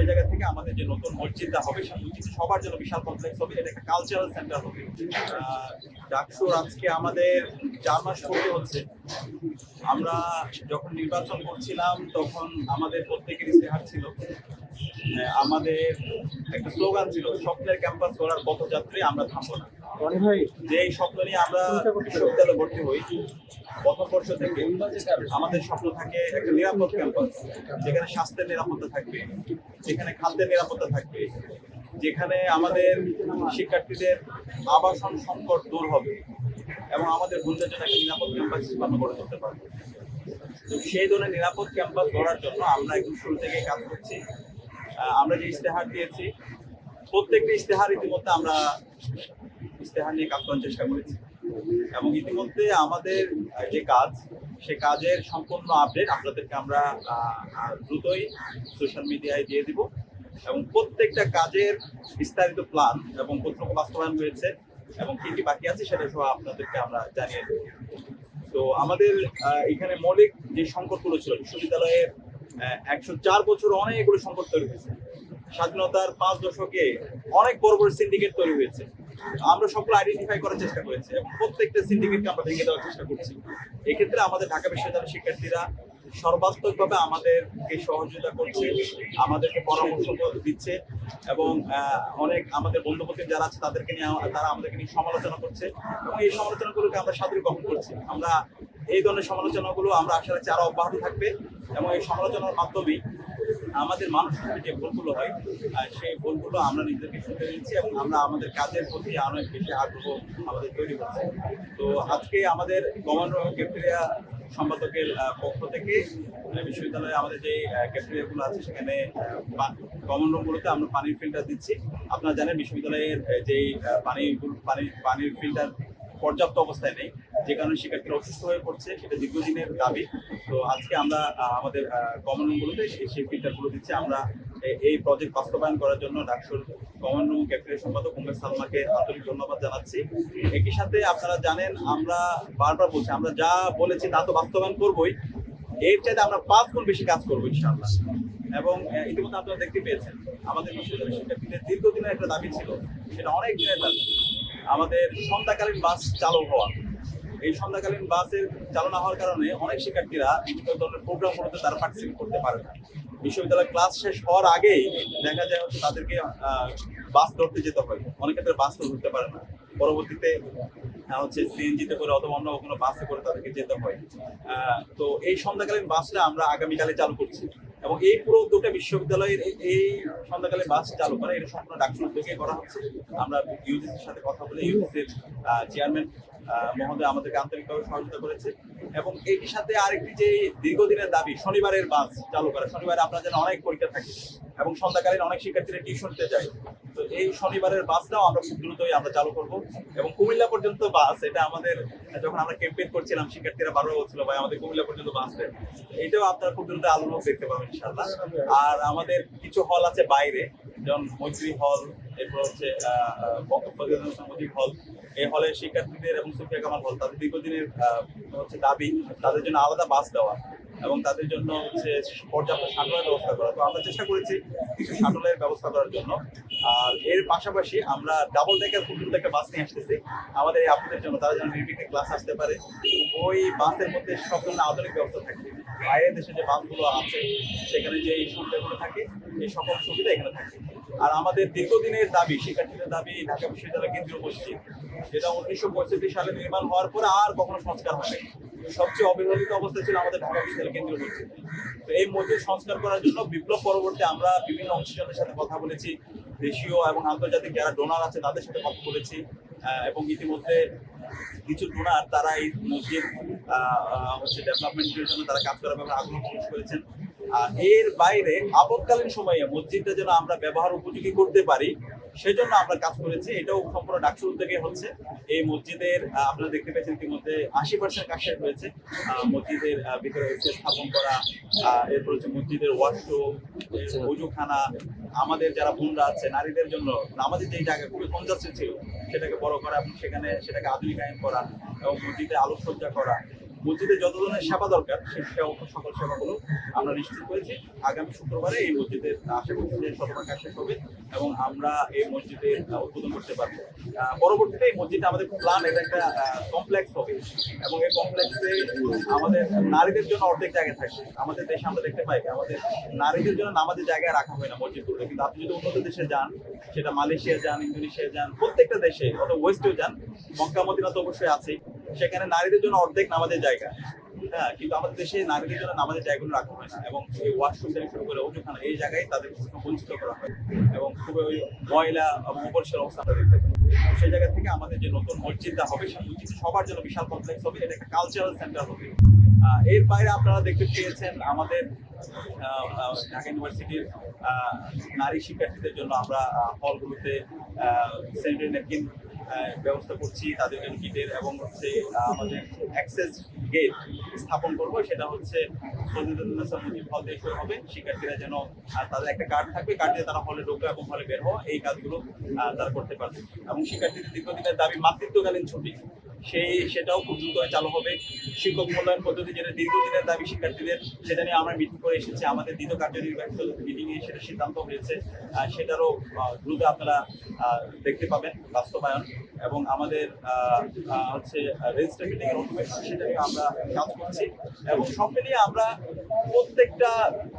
সেই জায়গা থেকে আমাদের যে নতুন মসজিদটা হবে সবার জন্য বিশাল কমপ্লেক্স হবে। এটা একটা কালচারাল সেন্টার হবে। ডাকসুর আজকে আমাদের চার মাস পরে হচ্ছে। আমরা যখন নির্বাচন করছিলাম, তখন আমাদের প্রত্যেকের ইস্তেহার ছিল। আমাদের একটা স্লোগান ছিল, স্বপ্নের ক্যাম্পাস করার পথযাত্রী আমরা থামবো না। যে এই স্বপ্ন নিয়ে আমরা বিশ্ববিদ্যালয়ে ভর্তি হই প্রথম বর্ষ থেকে আমাদের স্বপ্ন থাকে একটা নিরাপদ ক্যাম্পাস যেখানে স্বাস্থ্যের নিরাপত্তা থাকবে যেখানে খাদ্যের নিরাপত্তা থাকবে যেখানে আমাদের শিক্ষার্থীদের আবাসন সংকট দূর হবে এবং আমাদের বন্ধুদের জন্য একটা নিরাপদ ক্যাম্পাস আমরা গড়ে তুলতে পারব। তো সেই ধরনের নিরাপদ ক্যাম্পাস গড়ার জন্য আমরা একদম শুরু থেকে কাজ করছি। আমরা যে ইশতেহার দিয়েছি প্রত্যেকটা ইশতেহার ইতিমধ্যে আমরা ইশতেহার নিয়ে কাজ করার চেষ্টা করেছি। এবং ইতিমধ্যে আমাদের যে কাজ, সে কাজের সম্পূর্ণ আপডেট আপনাদেরকে আমরা দ্রুতই সোশ্যাল মিডিয়ায় দিয়ে দিব। এবং প্রত্যেকটা কাজের বিস্তারিত প্ল্যান এবং কতটুকু বাস্তবায়ন হয়েছে এবং কি কি বাকি আছে সেটা সহ আপনাদেরকে আমরা জানিয়ে দেবো। তো আমাদের এখানে মৌলিক যে সংকটগুলো ছিল, বিশ্ববিদ্যালয়ের একশো চার বছর অনেকগুলো সংকট তৈরি হয়েছে। স্বাধীনতার পাঁচ দশকে অনেক বড় বড় সিন্ডিকেট তৈরি হয়েছে। আমরা সকল আইডেন্টিফাই করার চেষ্টা করেছি এবং প্রত্যেকটা সিন্ডিকেটকে আমরা ভেঙে দেওয়ার চেষ্টা করছি। এক্ষেত্রে আমাদের ঢাকা বিশ্ববিদ্যালয়ের শিক্ষার্থীরা সর্বাত্মকভাবে আমাদেরকে সহযোগিতা করছে, আমাদেরকে পরামর্শ দিচ্ছে এবং অনেক আমাদের বন্ধু যারা আছে তাদেরকে নিয়ে তারা আমাদেরকে নিয়ে সমালোচনা করছে এবং এই সমালোচনাগুলোকে আমরা সাদরে গ্রহণ করছি। আমরা এই ধরনের সমালোচনাগুলো আমরা আশা রাখছি আরও অব্যাহত থাকবে এবং এই সমালোচনার মাধ্যমেই আমাদের মানুষ হিসেবে যে ভুলগুলো হয় সেই ভুলগুলো আমরা নিজেদেরকে শুনতে নিচ্ছি এবং আমরা আমাদের কাজের প্রতি অনেক বেশি আগ্রহ আমাদের তৈরি হচ্ছে। তো আজকে আমাদের গভর্নর ক্যাফেটেরিয়া সম্পাদকের পক্ষ থেকে আহ, বিশ্ববিদ্যালয়ে আমাদের যে ক্যাফেটেরিয়াগুলো আছে সেখানে কমন রুমগুলোতে আমরা পানির ফিল্টার দিচ্ছি। আপনারা জানেন বিশ্ববিদ্যালয়ের যেই পানি পানি পানির ফিল্টার পর্যাপ্ত অবস্থায় নেই। যে কারণে শিক্ষার্থীরা অসুস্থ হয়ে পড়ছে সেটা দীর্ঘদিনের দাবি। তো আজকে আমরা আমাদের রুমগুলোতে সেই ফিল্টারগুলো দিচ্ছি। আমরা এই প্রজেক্ট বাস্তবায়ন করার জন্য ডাকসুর রুম ক্যাফেটেরিয়া সম্পাদক উমেশ সালমাকে আন্তরিক ধন্যবাদ জানাচ্ছি। একই সাথে আপনারা জানেন, আমরা বারবার বলছি, আমরা যা বলেছি তা তো বাস্তবায়ন করবই। এর চাইতে আমরা পাঁচ গুণ বেশি কাজ করব ইনশাআল্লাহ। এবং ইতিমধ্যে আপনারা দেখতে পেয়েছেন, আমাদের বিশ্ববিদ্যালয়ের শিক্ষার্থীদের দীর্ঘদিনের একটা দাবি ছিল, সেটা অনেক দিনের দাবি। আমাদের সন্ধ্যাকালীন বাস চালু হওয়া। এই সন্ধ্যাকালীন বাসের চালনা হওয়ার কারণে অনেক শিক্ষার্থীরা বিভিন্ন ধরনের প্রোগ্রামগুলোতে তারা পার্টিসিপেট করতে পারে না। বিশ্ববিদ্যালয় ক্লাস শেষ হওয়ার আগেই দেখা যায় হচ্ছে তাদেরকে বাস ধরতে যেতে হয়। অনেক ক্ষেত্রে বাস তো ধরতে পারে না। পরবর্তীতে হচ্ছে সিএনজিতে করে অথবা অন্য কোনো বাসে করে তাদেরকে যেতে হয়। তো এই সন্ধ্যাকালীন বাসটা আমরা আগামীকালে চালু করছি। এবং এই পুরো দুটো বিশ্ববিদ্যালয়ের এই- সন্ধ্যাকালে বাস চালু করা, এটা সম্পূর্ণ ডাক্তার উদ্যোগে করা হচ্ছে। আমরা ইউজিসির সাথে কথা বলে ইউজিসির চেয়ারম্যান মহোদয় আমাদেরকে আন্তরিকভাবে সহযোগিতা করেছে। এবং এটির সাথে আরেকটি যে দীর্ঘদিনের দাবি, শনিবারের বাস চালু করা। শনিবারে আপনার যেন অনেক পরীক্ষা থাকে এবং সন্ধ্যাকালীন অনেক শিক্ষার্থীরা টিউশনতে যায়। তো এই শনিবারের বাসটাও আমরা খুব দ্রুতই আমরা চালু করব। এবং কুমিল্লা পর্যন্ত বাস, এটা আমাদের, যখন আমরা ক্যাম্পেইন করছিলাম, শিক্ষার্থীরা বারবার বলছিল, ভাই, আমাদের কুমিল্লা পর্যন্ত বাস দেন। এটাও আপনারা খুব দ্রুত আলোড়ন দেখতে পাবেন ইনশাল্লাহ আর আমাদের কিছু হল আছে বাইরে, যেমন মৈত্রী হল এরপর হচ্ছে মজিব হল এই হলে শিক্ষার্থীদের এবং সুফিয়া কামাল হল তাদের দীর্ঘদিনের হচ্ছে দাবি, তাদের জন্য আলাদা বাস দেওয়া এবং তাদের জন্য হচ্ছে পর্যাপ্ত শাটলের ব্যবস্থা করা। তো আমরা চেষ্টা করেছি কিছু শাটলের ব্যবস্থা করার জন্য। আর এর পাশাপাশি আমরা ডাবল ডেকার ফুল একটা বাস নিয়ে আসতেছি। আমাদের এই আপনাদের জন্য তারা যেন নির্বিঘ্নে ক্লাস আসতে পারে। ওই বাসের মধ্যে সব ধরনের আধুনিক ব্যবস্থা থাকবে বাইরের দেশে যে বাসগুলো আছে, সেখানে যে এই সুবিধাগুলো থাকে, এই সকল সুবিধা এখানে থাকে। আর আমাদের দীর্ঘদিনের দাবি, শিক্ষার্থীদের দাবি, ঢাকা বিশ্ববিদ্যালয় কেন্দ্রীয় মসজিদ যেটা উনিশশো পঁয়ষট্টি সালে নির্মাণ হওয়ার পরে আর কখনো সংস্কার হয়নি সবচেয়ে অবহেলিত অবস্থা ছিল আমাদের ঢাকা বিশ্ববিদ্যালয় কেন্দ্রীয় মসজিদ। তো এই মসজিদ সংস্কার করার জন্য বিপ্লব পরবর্তী আমরা বিভিন্ন অংশীজনদের সাথে কথা বলেছি। দেশীয় এবং আন্তর্জাতিক যারা ডোনার আছে তাদের সাথে কথা বলেছি এবং ইতিমধ্যে কিছু ডোনার তারা এই মসজিদ হচ্ছে ডেভেলপমেন্টের জন্য তারা কাজ করার ব্যাপারে আগ্রহ প্রকাশ করেছেন। আর এর বাইরে আপদকালীন সময়ে মসজিদটা যেন আমরা ব্যবহার উপযোগী করতে পারি সেজন্য আমরা কাজ করেছি। এটাও সম্পূর্ণ ডাকসুর উদ্যোগে হচ্ছে। এই মসজিদের আপনারা দেখতে পেয়েছেন ইতিমধ্যে আশি পার্সেন্ট কাজ শেষ হয়েছে মসজিদের ভিতরে এসে স্থাপন করা এরপর হচ্ছে মসজিদের ওয়াশরুম উজুখানা আমাদের যারা বোনরা আছে নারীদের জন্য আমাদের যে জায়গা খুবই কনজাস্টেড ছিল সেটাকে বড় করা এবং সেখানে সেটাকে আধুনিকায়ন করা এবং মসজিদে আলোকসজ্জা করা। মসজিদে যত ধরনের সেবা দরকার, সেই সকল সেবাগুলো আমরা নিশ্চিত করেছি। আগামী শুক্রবারে এই মসজিদের আশা করছি যে শতভাগ শেষ হবে এবং আমরা এই মসজিদে উদ্বোধন করতে পারব। পরবর্তীতে এই মসজিদটা আমাদের প্ল্যান এটা একটা কমপ্লেক্স হবে। এবং এই কমপ্লেক্সে আমাদের নারীদের জন্য অর্ধেক জায়গা থাকবে। আমাদের দেশে আমরা দেখতে পাই আমাদের নারীদের জন্য নামাজের জায়গায় রাখা হয় না মসজিদগুলো কিন্তু আপনি যদি উন্নত দেশে যান, সেটা মালয়েশিয়া যান, ইন্দোনেশিয়া যান, প্রত্যেকটা দেশে অত ওয়েস্টেও যান, মক্কা, মদিনা তো অবশ্যই আছে সেখানে নারীদের জন্য অর্ধেক নামাজের জায়গা। হ্যাঁ কিন্তু আমাদের দেশে নারীদের জন্য নামাজের জায়গাগুলো রাখা হয় না এবং এই ওয়াশরুম থেকে শুরু করে অজুখানা এই জায়গায় তাদের বঞ্চিত করা হয় এবং খুবই ওই ময়লা অপরিষ্কার অবস্থা আমরা দেখতে পাই। সেই জায়গা থেকে আমাদের যে নতুন মসজিদটা হবে, সেই মসজিদ সবার জন্য বিশাল কমপ্লেক্স হবে, এটা একটা কালচারাল সেন্টার হবে। এর বাইরে আপনারা দেখতে পেয়েছেন আমাদের ঢাকা ইউনিভার্সিটির নারী শিক্ষার্থীদের জন্য আমরা হলগুলোতে স্যানিটারি ন্যাপকিন ব্যবস্থা করছি, তাদের কিটের এবং হচ্ছে আমাদের অ্যাক্সেস গেট স্থাপন করব, সেটা হচ্ছে হবে। শিক্ষার্থীরা যেন তাদের একটা কার্ড থাকবে কার্ড দিয়ে তারা হলে ঢোকা এবং হলে বের হওয়া, এই কাজগুলো তারা করতে পারবে। এবং শিক্ষার্থীদের দীর্ঘদিনের দাবি, মাতৃত্বকালীন ছুটি। সেই সেটাও খুব দ্রুত চালু হবে। শিক্ষক মূল্যায়ন পদ্ধতি যেটা দীর্ঘদিনের দাবি শিক্ষার্থীদের, সেটা নিয়ে আমরা মিটিং করে এসেছি। আমাদের দ্বিতীয় কার্যনির্বাহী মিটিং এ সেটা সিদ্ধান্ত হয়েছে। সেটারও দ্রুত আপনারা দেখতে পাবেন বাস্তবায়ন। এবং আমাদের হচ্ছে রেজিস্টার মিটিং এর অটোমেশন সেটা নিয়ে আমরা কাজ করছি। এবং সব মিলিয়ে আমরা প্রত্যেকটা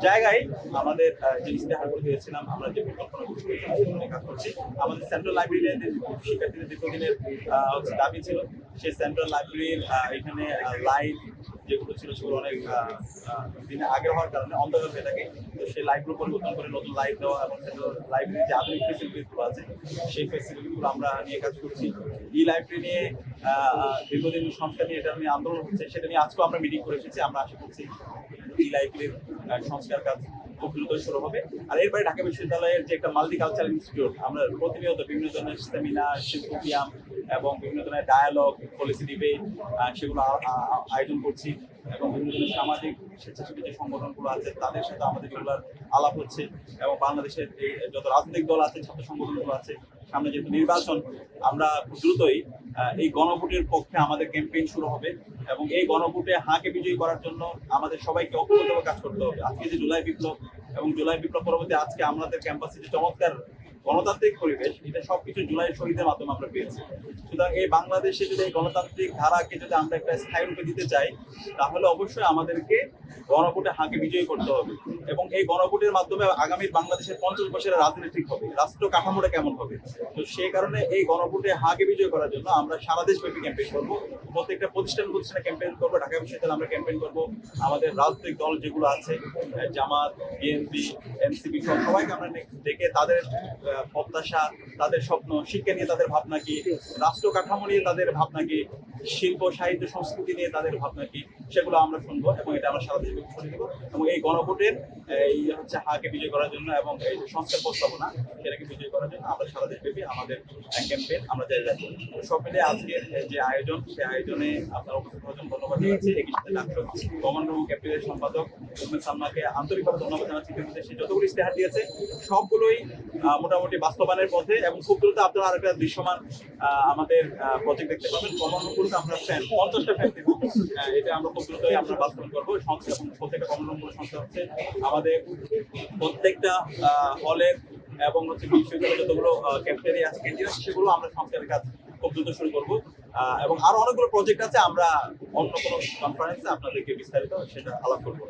জায়গায় আমাদের যে ইস্তেহারগুলো দিয়েছিলাম, আমরা যে পরিকল্পনা করছি কাজ করছি। আমাদের সেন্ট্রাল লাইব্রেরিতে শিক্ষার্থীদের দীর্ঘদিনের হচ্ছে দাবি ছিল। সেই সেন্ট্রাল লাইব্রেরির এখানে লাইভ যেগুলো ছিল সেগুলো অনেক দিনে আগে হওয়ার কারণে অন্ধকার হয়ে থাকে। তো সেই লাইভগুলো পরিবর্তন করে নতুন লাইভ দেওয়া এবং সেন্ট্রাল লাইব্রেরির যে আধুনিক ফেসিলিটিসগুলো আছে, সেই ফেসিলিটিগুলো আমরা নিয়ে কাজ করছি। ই লাইব্রেরি নিয়ে দীর্ঘদিন সংস্কার নিয়ে এটা নিয়ে আন্দোলন হচ্ছে, সেটা নিয়ে আজকেও আমরা মিটিং করে এসেছি। আমরা আশা করছি ই লাইব্রেরির সংস্কার কাজ শুরু হবে। আর এরপরে ঢাকা বিশ্ববিদ্যালয়ের যে একটা মাল্টি কালচার ইনস্টিটিউট আমরা প্রতিনিয়ত বিভিন্ন ধরনের সেমিনার সিম্পোজিয়াম এবং বিভিন্ন ধরনের ডায়ালগ পলিসি ডিবেট সেগুলো আয়োজন করছি এবং বিভিন্ন ধরনের সামাজিক স্বেচ্ছাসেবী যে সংগঠনগুলো আছে, তাদের সাথে আমাদের রেগুলার আলাপ হচ্ছে এবং বাংলাদেশের যত রাজনৈতিক দল আছে, ছাত্র সংগঠনগুলো আছে সামনে যেহেতু নির্বাচন, আমরা দ্রুতই এই গণভোটের পক্ষে আমাদের ক্যাম্পেইন শুরু হবে এবং এই গণভোটে হাঁকে বিজয়ী করার জন্য আমাদের সবাইকে অক্ষত কাজ করতে হবে। আজকে যে জুলাই বিপ্লব এবং জুলাই বিপ্লব পরবর্তী আজকে আমাদের ক্যাম্পাসে যে চমৎকার গণতান্ত্রিক পরিবেশ, এটা সবকিছু জুলাই শহীদের মাধ্যমে আমরা পেয়েছি। সুতরাং এই বাংলাদেশে যদি এই গণতান্ত্রিক ধারাকে যদি আমরা একটা স্থায়ী রূপে দিতে চাই, তাহলে অবশ্যই আমাদেরকে গণভোটে হাঁকে বিজয়ী করতে হবে। এবং এই গণভোটের মাধ্যমে আগামী বাংলাদেশের পঞ্চাশ বছরের রাজনৈতিক হবে। রাষ্ট্র কাঠামোটা কেমন হবে? তো সেই কারণে এই গণভোটে হাঁকে বিজয় করার জন্য আমরা সারা দেশব্যাপী ক্যাম্পেইন করব। প্রত্যেকটা প্রতিষ্ঠান প্রতিষ্ঠানে ক্যাম্পেইন করব, ঢাকা বিশ্ববিদ্যালয়ে আমরা ক্যাম্পেইন করব। আমাদের রাজনৈতিক দল যেগুলো আছে জামাত, বিএনপি, এনসিপি, সব সবাইকে আমরা ডেকে তাদের প্রত্যাশা তাদের স্বপ্ন শিক্ষা নিয়ে তাদের ভাবনা কি? রাষ্ট্র কাঠামো নিয়ে তাদের ভাবনা কি? শিল্প সাহিত্য সংস্কৃতি নিয়ে তাদের ভাবনা কি? সেগুলো আমরা শুনব এবং এটা আমরা সারা দেশে ছড়িয়ে দেবো এবং এই গণভোটের এই হচ্ছে হাকে বিজয় করার জন্য এবং এই যে সংস্কার প্রস্তাবনা সেটাকে বিজয় করার জন্য আমরা সারা দেশব্যাপী আমাদের ক্যাম্পেইন আমরা চাই যাচ্ছি সব মিলে আজকের যে আয়োজন সেই আয়োজনে আপনার উপস্থিত হওয়ার জন্য ধন্যবাদ জানাচ্ছি। একই সাথে ডাক্তার কমান্ডো ক্যাপিটালের সম্পাদক উমেশ সালমাকে আন্তরিকভাবে ধন্যবাদ জানাচ্ছি সে যতগুলো ইস্তেহার দিয়েছে সবগুলোই আহ, মোটামুটি বাস্তবায়নের পথে এবং খুব দ্রুত আপনারা আরেকটা দৃশ্যমান আমাদের প্রজেক্ট দেখতে পাবেন। কমান্ডো গুলোতে আমরা ফ্যান পঞ্চাশটা ফ্যান দেবো। এটা আমরা খুব দ্রুতই আমরা বাস্তবায়ন করব। সংস্থা এবং প্রত্যেকটা কমান্ডো গুলো সংস্থা হচ্ছে আমাদের প্রত্যেকটা হলের এবং হচ্ছে বিশ্ববিদ্যালয়ে যতগুলো ক্যাফেটেরিয়া আছে ক্যান্টিন আছে সেগুলো আমরা সংস্কারের কাজ খুব দ্রুত শুরু করব। এবং আরও অনেকগুলো প্রজেক্ট আছে, আমরা অন্য কোনো কনফারেন্সে আপনাদেরকে বিস্তারিত সেটা আলাপ করব।